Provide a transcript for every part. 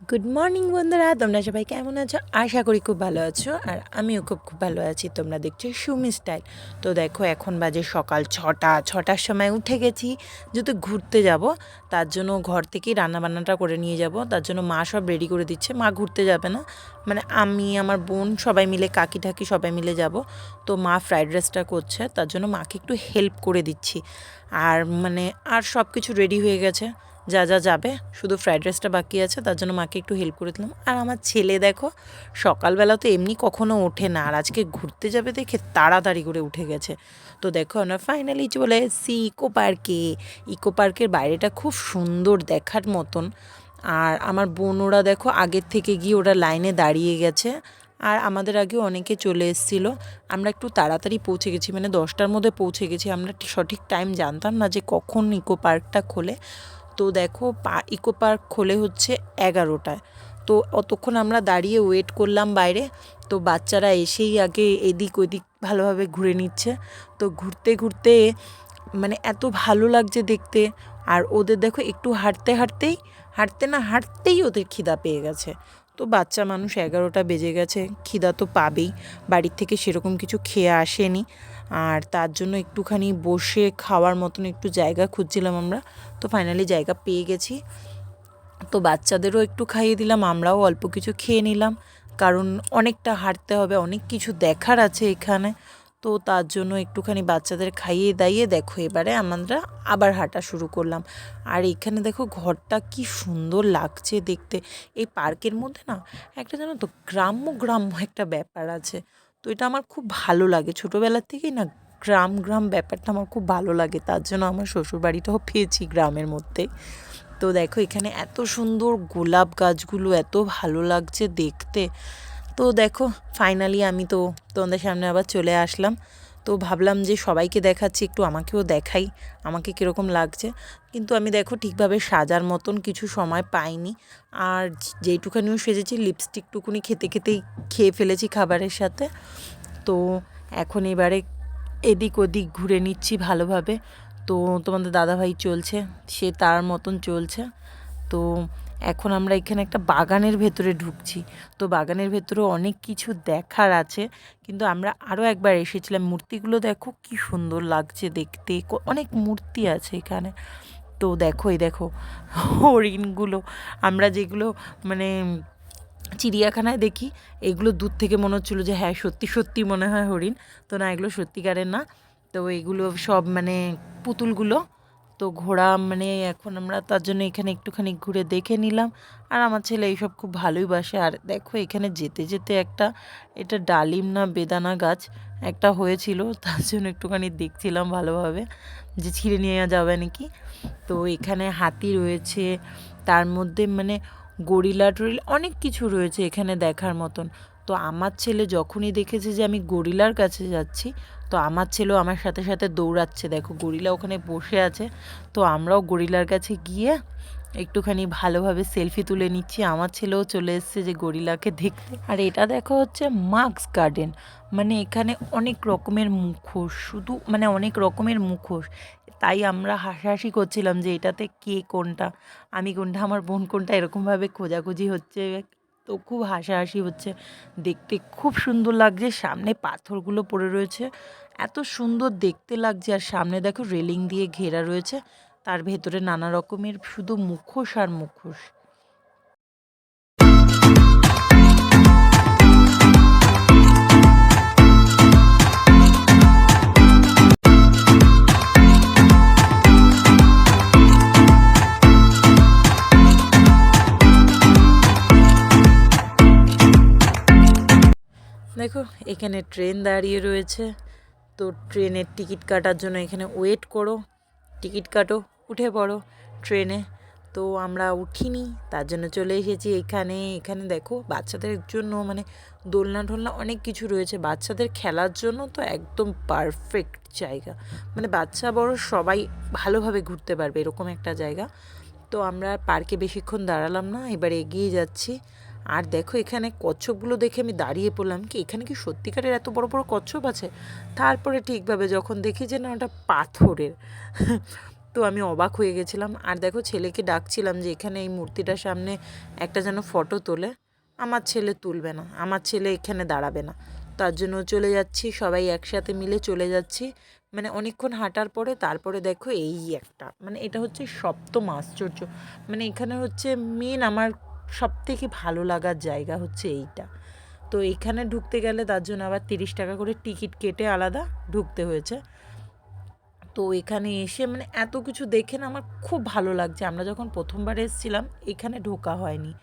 Good morning বন্ধুরা। তোমরা সবাই কেমন আছো? আশা করি খুব ভালো আছো, আর আমিও খুব খুব ভালো আছি। তোমরা দেখছ সুমি স্টাইল। তো দেখো, এখন বাজে সকাল ছটা। ছটার সময় উঠে গেছি, যেহেতু ঘুরতে যাব, তার জন্য ঘর থেকেই রান্নাবান্নাটা করে নিয়ে যাব। তার জন্য মা সব রেডি করে দিচ্ছে। মা ঘুরতে যাবে না। মানে আমি, আমার বোন সবাই মিলে, কাকি ঠাকি সবাই মিলে যাব। তো মা ফ্রাইড রাইসটা করছে। তার জন্য মাকে একটু হেল্প করে দিচ্ছি। আর মানে আর সব কিছু রেডি হয়ে গেছে। যা যা যাবে। শুধু ফ্রাইড রাইসটা বাকি আছে, তার জন্য মাকে একটু হেল্প করে দিলাম। আর আমার ছেলে দেখো, সকালবেলা তো এমনি কখনো ওঠে না, আর আজকে ঘুরতে যাবে দেখে তাড়াতাড়ি করে উঠে গেছে। তো দেখো, আমরা ফাইনালি চলে এসেছি ইকো পার্কে ইকো পার্কের বাইরেটা খুব সুন্দর দেখার মতন। আর আমার বোনরা দেখো, আগের থেকে গিয়ে ওরা লাইনে দাঁড়িয়ে গেছে। আর আমাদের আগেও অনেকে চলে এসেছিল। আমরা একটু তাড়াতাড়ি পৌঁছে গেছি মানে দশটার মধ্যে পৌঁছে গেছি। আমরা সঠিক টাইম জানতাম না যে কখন ইকো পার্কটা খোলে। তো দেখো পা, ইকো পার্ক খোলে হচ্ছে এগারোটায়। তো অতক্ষণ আমরা দাঁড়িয়ে ওয়েট করলাম বাইরে। তো বাচ্চারা এসেই আগে এদিক ওদিক ভালোভাবে ঘুরে নিচ্ছে। তো ঘুরতে ঘুরতে মানে এত ভালো লাগছে দেখতে। আর ওদের দেখো একটু হাঁটতে হাঁটতেই, হাঁটতে না হাঁটতেই ওদের খিদা পেয়ে গেছে। তো বাচ্চা মানুষ এগারোটা বেজে গেছে, খিদা তো পাবেই। বাড়ির থেকে সেরকম কিছু খেয়ে আসেনি। আর তার জন্য একটুখানি বসে খাওয়ার মতন একটু জায়গা খুঁজছিলাম আমরা। তো ফাইনালি জায়গা পেয়ে গেছি। তো বাচ্চাদেরও একটু খাইয়ে দিলাম, আমরাও অল্প কিছু খেয়ে নিলাম। কারণ অনেকটা হাঁটতে হবে, অনেক কিছু দেখার আছে এখানে। তো তার জন্য একটুখানি বাচ্চাদের খাইয়ে দাইয়ে দেখো, এবারে আমরা আবার হাঁটা শুরু করলাম। আর এখানে দেখো ঘরটা কি সুন্দর লাগছে দেখতে। এই পার্কের মধ্যে না একটা জানো তো গ্রাম্য গ্রাম্য একটা ব্যাপার আছে। তো এটা আমার খুব ভালো লাগে। ছোটোবেলার থেকেই না গ্রাম গ্রাম ব্যাপারটা আমার খুব ভালো লাগে। তার জন্য আমার শ্বশুরবাড়িটাও পেয়েছি গ্রামের মধ্যে। তো দেখো এখানে এত সুন্দর গোলাপ গাছগুলো, এত ভালো লাগছে দেখতে। তো দেখো ফাইনালি আমি তো তোমাদের সামনে আবার চলে আসলাম। তো ভাবলাম যে সবাইকে দেখাচ্ছি, একটু আমাকেও দেখাই, আমাকে কীরকম লাগছে। কিন্তু আমি দেখো ঠিকভাবে সাজার মতন কিছু সময় পাইনি। আর যেইটুখানিও সেজেছি লিপস্টিকটুকুনি খেতে খেতেই খেয়ে ফেলেছি খাবারের সাথে। তো এখন এবারে এদিক ওদিক ঘুরে নিচ্ছি ভালোভাবে। তো তোমাদের দাদাভাই চলছে, সে তার মতন চলছে। তো এখন আমরা এখানে একটা বাগানের ভেতরে ঢুকছি। তো বাগানের ভেতরে অনেক কিছু দেখার আছে, কিন্তু আমরা আরও একবার এসেছিলাম। মূর্তিগুলো দেখো কি সুন্দর লাগছে দেখতে। অনেক মূর্তি আছে এখানে। তো দেখো, এই দেখো হরিণগুলো। আমরা যেগুলো মানে চিড়িয়াখানায় দেখি, এগুলো দূর থেকে মনে হচ্ছিল যে হ্যাঁ সত্যি সত্যি মনে হয় হরিণ। তো না, এগুলো সত্যিকারের না। তো এগুলো সব মানে পুতুলগুলো তো ঘোড়া মানে এখন আমরা তার জন্য এখানে একটুখানি ঘুরে দেখে নিলাম। আর আমার ছেলে এইসব খুব ভালোই বাসে। আর দেখো এখানে যেতে যেতে একটা, এটা ডালিম না বেদানা গাছ একটা হয়েছিল, তার জন্য একটুখানি দেখছিলাম ভালোভাবে যে ছিঁড়ে নিয়ে যাবে নাকি। তো এখানে হাতি রয়েছে, তার মধ্যে মানে গরিলা টরিলা অনেক কিছু রয়েছে এখানে দেখার মতন। তো আমার ছেলে যখনই দেখেছে যে আমি গরিলার কাছে যাচ্ছি তো আমার ছেলেও আমার সাথে সাথে দৌড়াচ্ছে। দেখো, গরিলা ওখানে বসে আছে। তো আমরাও গরিলার কাছে গিয়ে একটুখানি ভালোভাবে সেলফি তুলে নিচ্ছি। আমার ছেলেও চলে এসছে যে গরিলাকে দেখতে। আর এটা দেখো হচ্ছে মার্কস গার্ডেন। মানে এখানে অনেক রকমের মুখোশ। শুধু মানে অনেক রকমের মুখোশ। তাই আমরা হাসাহাসি করছিলাম যে এটাতে কে কোনটা, আমি কোনটা, আমার বোন কোনটা, এরকমভাবে খোঁজাখুঁজি হচ্ছে তো খুব হাসাহাসি হচ্ছে। দেখতে খুব সুন্দর লাগছে, সামনে পাথরগুলো পড়ে রয়েছে। এত সুন্দর দেখতে লাগছে আর সামনে দেখো রেলিং দিয়ে ঘেরা রয়েছে। তার ভেতরে নানা রকমের শুধু মুখোশ আর মুখোশ। এখানে ট্রেন দাঁড়িয়ে রয়েছে। তো ট্রেনের টিকিট কাটার জন্য এখানে ওয়েট করো। টিকিট কাটো, উঠে পড়ো ট্রেনে। তো আমরা উঠিনি, তার জন্য চলে এসেছি এখানে। এখানে দেখো বাচ্চাদের জন্য মানে দোলনা টোলনা অনেক কিছু রয়েছে। বাচ্চাদের খেলার জন্য তো একদম পারফেক্ট জায়গা। মানে বাচ্চা, বড় সবাই ভালোভাবে ঘুরতে পারবে এরকম একটা জায়গা। তো আমরা পার্কে বেশিক্ষণ দাঁড়ালাম না, এবার এগিয়ে যাচ্ছি। আর দেখো এখানে কচ্ছপগুলো দেখে আমি দাঁড়িয়ে পড়লাম। কি, এখানে কি সত্যিকারের এত বড় বড় কচ্ছপ আছে? তারপরে ঠিকভাবে যখন দেখি যে না, ওটা পাথরের। তো আমি অবাক হয়ে গেছিলাম। আর দেখো ছেলেকে ডাকছিলাম যে এখানে এই মূর্তিটার সামনে একটা যেন ফটো তোলে। আমার ছেলে তুলবে না, আমার ছেলে এখানে দাঁড়াবে না। তার জন্য চলে যাচ্ছি, সবাই একসাথে মিলে চলে যাচ্ছি। মানে অনেকক্ষণ হাঁটার পরে তারপরে দেখো এই একটা মানে এটা হচ্ছে সপ্তম আশ্চর্য। মানে এখানে হচ্ছে মেন আমার সব থেকে ভালো লাগার জায়গা হচ্ছে এইটা। তো এখানে ঢুকতে গেলে তার জন্য আবার তিরিশ টাকা করে টিকিট কেটে আলাদা ঢুকতে হয়েছে। তো এখানে এসে মানে এত কিছু দেখে না আমার খুব ভালো লাগছে। আমরা যখন প্রথমবার এসেছিলাম, এখানে ঢোকা হয়নি।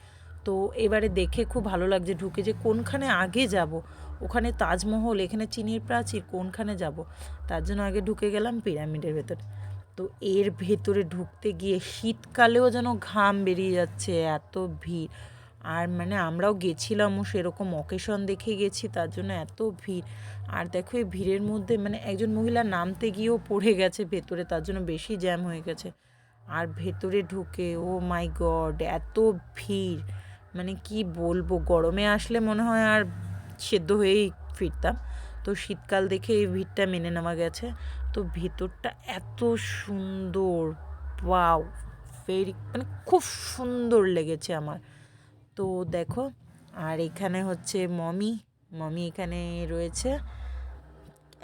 তো এবারে দেখে খুব ভালো লাগছে ঢুকে যে কোনখানে আগে যাব। ওখানে তাজমহল, এখানে চিনির প্রাচীর, কোনখানে যাব? তার জন্য আগে ঢুকে গেলাম পিরামিডের ভেতরে। তো এর ভেতরে ঢুকতে গিয়ে শীতকালেও যেন ঘাম বেরিয়ে যাচ্ছে, এত ভিড়। আর মানে আমরাও গেছিলামও সেরকম অকেশন দেখে গেছি, তার জন্য এত ভিড়। আর দেখো এই ভিড়ের মধ্যে মানে একজন মহিলা নামতে গিয়েও পড়ে গেছে ভেতরে, তার জন্য বেশি জ্যাম হয়ে গেছে। আর ভেতরে ঢুকে, ও মাই গড এত ভিড়। মানে কি বলব, গরমে আসলে মনে হয় আর সেদ্ধ হয়েই ফিরতাম। তো শীতকাল দেখে এই ভিড়টা মেনে নেওয়া গেছে। তো ভেতরটা এত সুন্দর। ওয়াও, ভেরি মানে খুব সুন্দর লেগেছে আমার। তো দেখো, আর এখানে হচ্ছে মমি মমি এখানে রয়েছে।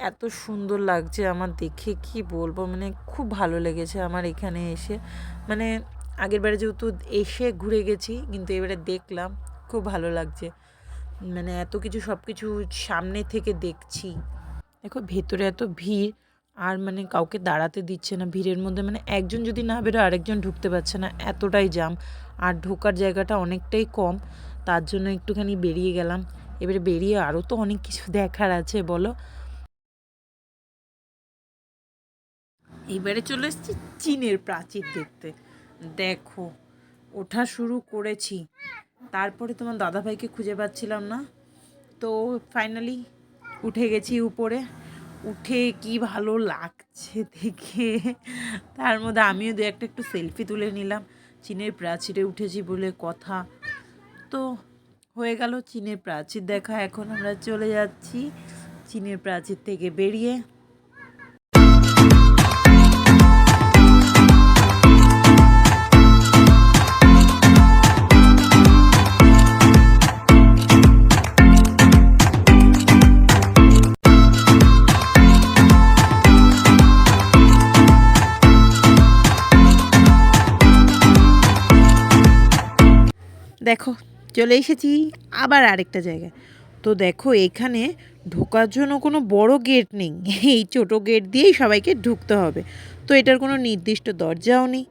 এত সুন্দর লাগছে আমার দেখে, কি বলব? মানে খুব ভালো লেগেছে আমার এখানে এসে। মানে আগের বারে যেহেতু এসে ঘুরে গেছি, কিন্তু এবারে দেখলাম, খুব ভালো লাগছে। মানে এত কিছু সব কিছু সামনে থেকে দেখছি। দেখো, ভেতরে এত ভিড় আর মানে কাউকে দাঁড়াতে দিচ্ছে না, ভিড়ের মধ্যে মানে একজন যদি না বেরো আরেকজন ঢুকতে পারছে না, এতটাই জাম আর ঢোকার জায়গাটা অনেকটাই কম, তার জন্য একটুখানি বেরিয়ে গেলাম। এবারে বেরিয়ে আরও তো অনেক কিছু দেখার আছে, বলো। এইবারে চলে এসেছি চীনের প্রাচীর দেখতে। দেখো, ওঠা শুরু করেছি। তারপরে তোমার দাদাভাইকে খুঁজে পাচ্ছিলাম না। তো ফাইনালি উঠে গেছি উপরে। উঠে কি ভালো লাগছে দেখে। তার মধ্যে আমিও দু একটা একটু সেলফি তুলে নিলাম। চীনের প্রাচীরে উঠেছি বলে কথা। তো হয়ে গেল চীনের প্রাচীর দেখা। এখন আমরা চলে যাচ্ছি চীনের প্রাচীর থেকে বেরিয়ে। দেখো, চলে এসেছি আবার আরেকটা জায়গায়। তো দেখো, এখানে ঢোকার জন্য কোনো বড় গেট নেই। এই ছোট গেট দিয়েই সবাইকে ঢুকতে হবে। তো এটার কোনো নির্দিষ্ট দরজাও নেই।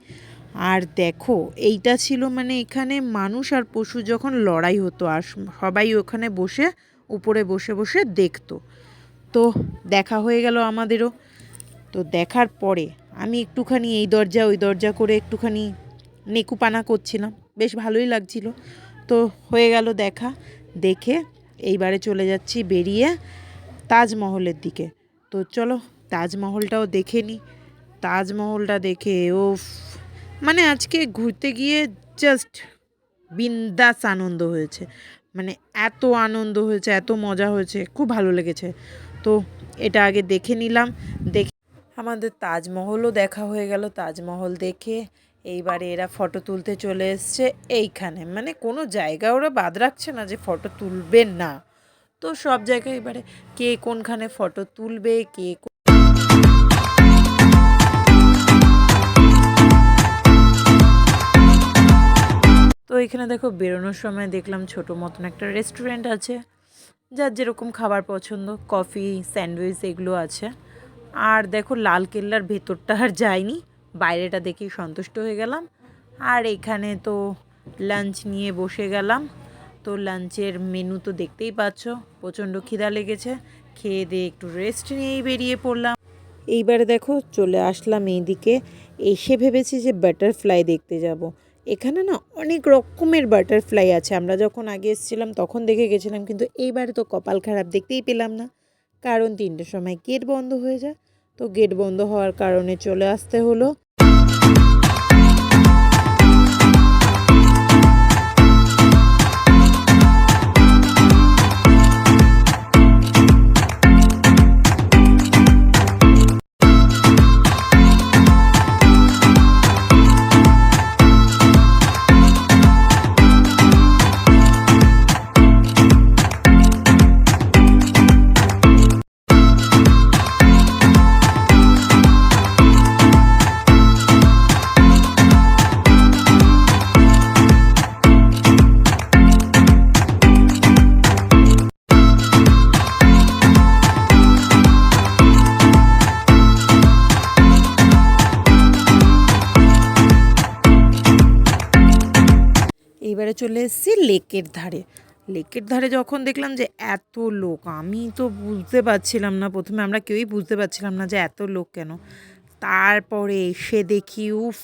আর দেখো, এইটা ছিল মানে এখানে মানুষ আর পশু যখন লড়াই হতো, আর সবাই ওখানে বসে, উপরে বসে বসে দেখতো। তো দেখা হয়ে গেল আমাদেরও। তো দেখার পরে আমি একটুখানি এই দরজা, ওই দরজা করে একটুখানি নেকুপানা করছিলাম। বেশ ভালোই লাগছিল। তো হয়ে গেল দেখা। দেখে এইবারে চলে যাচ্ছি বেরিয়ে তাজমহলের দিকে। তো চলো তাজমহলটাও দেখে নিই তাজমহলটা দেখে ও মানে আজকে ঘুরতে গিয়ে জাস্ট বিন্দাস আনন্দ হয়েছে। মানে এত আনন্দ হয়েছে, এত মজা হয়েছে, খুব ভালো লেগেছে। তো এটা আগে দেখে নিলাম। দেখে আমাদের তাজমহলও দেখা হয়ে গেল। তাজমহল দেখে এইবারে এরা ফটো তুলতে চলে এসছে এইখানে। মানে কোনো জায়গা ওরা বাদ রাখছে না যে ফটো তুলবে না। তো সব জায়গায় এবারে কে কোনখানে ফটো তুলবে, কে তো এখানে দেখো বেরোনোর সময় দেখলাম ছোটো মতন একটা রেস্টুরেন্ট আছে, যার যেরকম খাবার পছন্দ কফি স্যান্ডউইচ এগুলো আছে। আর দেখো লাল কেল্লার ভেতরটা আর যায়নি। বাইরেটা দেখেই সন্তুষ্ট হয়ে গেলাম। আর এখানে তো লাঞ্চ নিয়ে বসে গেলাম। তো লাঞ্চের মেনু তো দেখতেই পাচ্ছ, প্রচণ্ড খিদা লেগেছে। খেয়ে দিয়ে একটু রেস্ট নিয়েই বেরিয়ে পড়লাম। এইবারে দেখো, চলে আসলাম এইদিকে। এসে ভেবেছি যে বাটারফ্লাই দেখতে যাব। এখানে না অনেক রকমের বাটারফ্লাই আছে। আমরা যখন আগে এসেছিলাম তখন দেখে গেছিলাম, কিন্তু এইবারে তো কপাল খারাপ দেখতেই পেলাম না। কারণ তিনটের সময় গেট বন্ধ হয়ে যায়। তো গেট বন্ধ হওয়ার কারণে চলে আসতে হলো। এবারে চলে এসেছি লেকের ধারে। লেকের ধারে যখন দেখলাম যে এত লোক, আমি তো বুঝতে পারছিলাম না। প্রথমে আমরা কেউই বুঝতে পারছিলাম না যে এত লোক কেন। তারপরে এসে দেখি, উফ,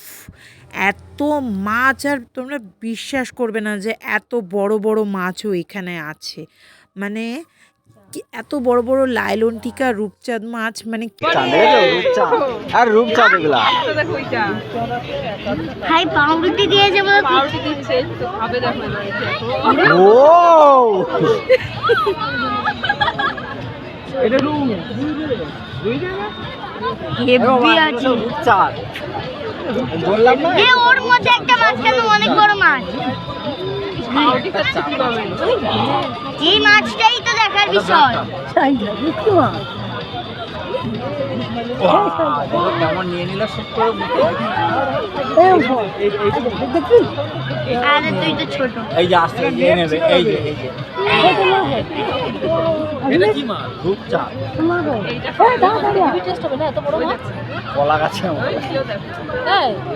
এত মাছ আর তোমরা বিশ্বাস করবে না যে এত বড় বড় মাছও এখানে আছে। মানে এত বড় বড় লাইলন টিকা রূপচাঁদ মাছ মানে আর রূপচাঁদ এগুলা। ভাই পাউরুটি দিয়েছে বলে পাউরুটি দিচ্ছে তো খাবে দেখো হেভি আছে রূপচাঁদ। বললাম না? এ ওর মধ্যে একটা মাছ কেন অনেক বড় মাছ। এই মাছটাই তো দেখার বিষয় এই যে আস্তে কলা গাছে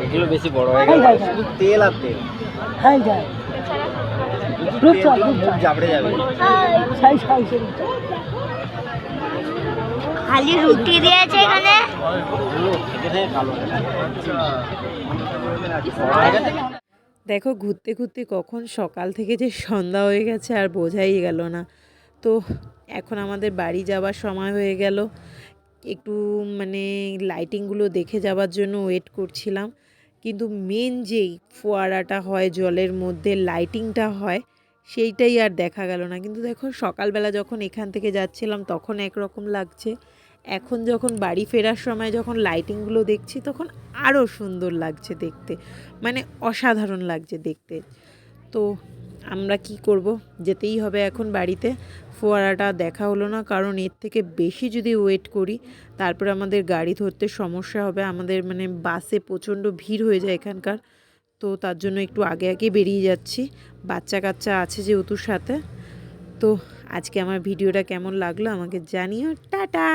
এগুলো বেশি বড় হয়ে শুধু তেল আর তেল শুধু তেল দিয়ে মুখ জাবড়ে যাবে খালি রুটি দিয়েছে এখানে? দেখো, ঘুরতে ঘুরতে কখন সকাল থেকে যে সন্ধ্যা হয়ে গেছে আর বোঝাই গেল না। তো এখন আমাদের বাড়ি যাওয়ার সময় হয়ে গেল। একটু মানে লাইটিংগুলো দেখে যাওয়ার জন্য ওয়েট করছিলাম। কিন্তু মেন যেই ফোয়ারাটা হয় জলের মধ্যে লাইটিংটা হয় সেইটাই আর দেখা গেল না। কিন্তু দেখো সকালবেলা যখন এখান থেকে যাচ্ছিলাম তখন একরকম লাগছে। এখন যখন বাড়ি ফেরার সময় যখন লাইটিংগুলো দেখছি তখন আরও সুন্দর লাগছে দেখতে। মানে অসাধারণ লাগছে দেখতে। তো আমরা কি করব? যেতেই হবে এখন বাড়িতে। ফোয়ারাটা দেখা হলো না, কারণ এর থেকে বেশি যদি ওয়েট করি, তারপরে আমাদের গাড়ি ধরতে সমস্যা হবে। আমাদের মানে বাসে প্রচণ্ড ভিড় হয়ে যায় এখানকার। তো তার জন্য একটু আগে আগে বেরিয়ে যাচ্ছি। বাচ্চা কাচ্চা আছে যেহেতু সাথে। তো আজকে আমার ভিডিওটা কেমন লাগল আমাকে জানিও। টাটা!